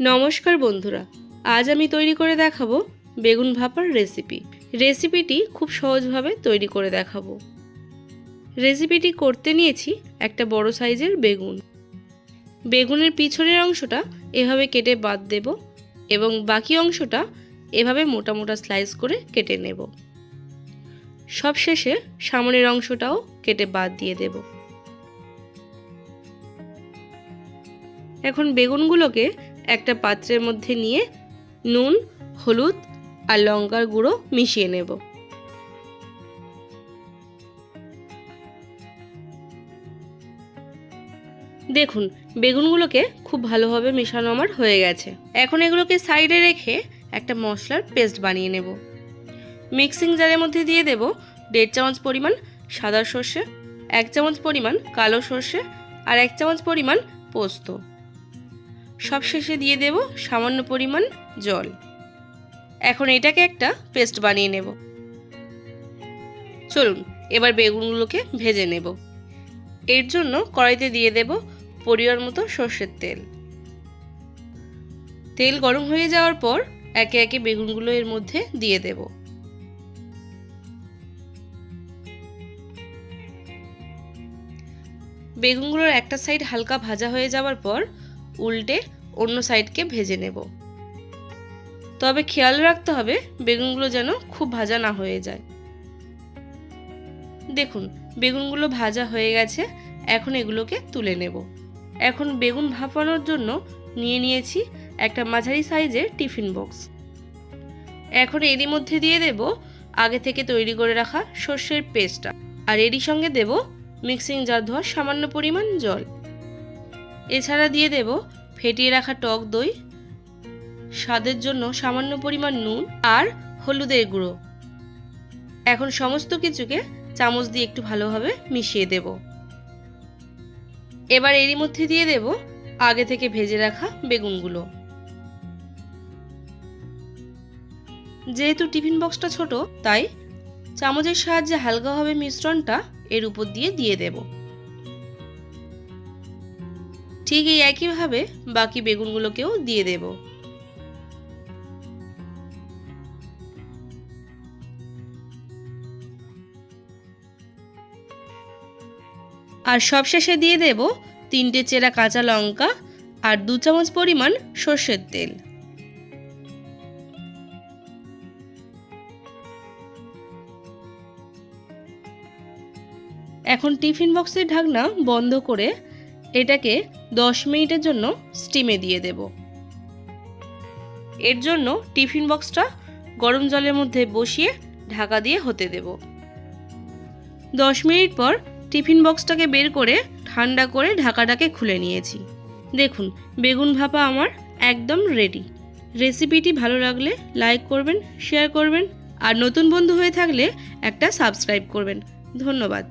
নমস্কার বন্ধুরা, আজ আমি তৈরি করে দেখাবো বেগুন ভাপার রেসিপি। রেসিপিটি খুব সহজভাবে তৈরি করে দেখাবো। রেসিপিটি করতে নিয়েছি একটা বড় সাইজের বেগুন। বেগুনের পিছনের অংশটা এভাবে কেটে বাদ দেব এবং বাকি অংশটা এভাবে মোটা মোটা স্লাইস করে কেটে নেব। সব শেষে সামনের অংশটাও কেটে বাদ দিয়ে দেব। এখন বেগুনগুলোকে একটা পাত্রের মধ্যে নিয়ে নুন, হলুদ আর লঙ্কার গুঁড়ো মিশিয়ে নেব। দেখুন, বেগুনগুলোকে খুব ভালোভাবে মেশানো আমার হয়ে গেছে। এখন এগুলোকে সাইডে রেখে একটা মশলার পেস্ট বানিয়ে নেব। মিক্সিং জারের মধ্যে দিয়ে দেব দেড় চামচ পরিমাণ সাদা সর্ষে, এক চামচ পরিমাণ কালো সর্ষে আর এক চামচ পরিমাণ পোস্ত। সবশেষে দিয়ে দেব সামান্য পরিমাণ জল। এখন এটাকে একটা পেস্ট বানিয়ে নেব। চলুন, এবার বেগুনগুলোকে ভেজে নেব। এর জন্য কড়াইতে দিয়ে দেব পরিমাণ মতো সর্ষের তেল। তেল গরম হয়ে যাওয়ার পর একে একে বেগুনগুলো এর মধ্যে দিয়ে দেব। বেগুনগুলোর একটা সাইড হালকা ভাজা হয়ে যাওয়ার পর উল্টে অন্য সাইডকে ভেজে নেব। তবে খেয়াল রাখতে হবে, বেগুনগুলো যেন খুব ভাজা না হয়ে যায়। দেখুন, বেগুনগুলো ভাজা হয়ে গেছে, এখন এগুলোকে তুলে নেব। এখন বেগুন ভাপানোর জন্য নিয়ে নিয়েছি একটা মাঝারি সাইজের টিফিন বক্স। এখন এরই মধ্যে দিয়ে দেব আগে থেকে তৈরি করে রাখা সর্ষের পেস্টটা। আর এরই সঙ্গে দেব মিক্সিং জার ধোয়া সামান্য পরিমাণ জল। এছাড়া দিয়ে দেব ফেটিয়ে রাখা টক দই, স্বাদের জন্য সামান্য পরিমাণ নুন আর হলুদের গুঁড়ো। এখন সমস্ত কিছুকে চামচ দিয়ে একটু ভালোভাবে মিশিয়ে দেব। এবার এরই মধ্যে দিয়ে দেব আগে থেকে ভেজে রাখা বেগুনগুলো। যেহেতু টিফিন বক্সটা ছোট, তাই চামচের সাহায্যে হালকাভাবে মিশ্রণটা এর উপর দিয়ে দিয়ে দেব। ঠিক এই একইভাবে বাকি বেগুনগুলোকেও দিয়ে দেব। আর সবশেষে দিয়ে দেব তিনটে চেরা কাঁচা লঙ্কা আর দু চামচ পরিমাণ সর্ষের তেল। এখন টিফিন বক্সের ঢাকনা বন্ধ করে এটাকে দশ মিনিটের জন্য স্টিমে দিয়ে দেব। এর জন্য টিফিন বক্সটা গরম জলের মধ্যে বসিয়ে ঢাকা দিয়ে হতে দেব। দশ মিনিট পর টিফিন বক্সটাকে বের করে ঠান্ডা করে ঢাকাটাকে খুলে নিয়েছি। দেখুন, বেগুন ভাপা আমার একদম রেডি রেসিপিটি ভালো লাগলে লাইক করবেন, শেয়ার করবেন, আর নতুন বন্ধু হয়ে থাকলে একটা সাবস্ক্রাইব করবেন। ধন্যবাদ।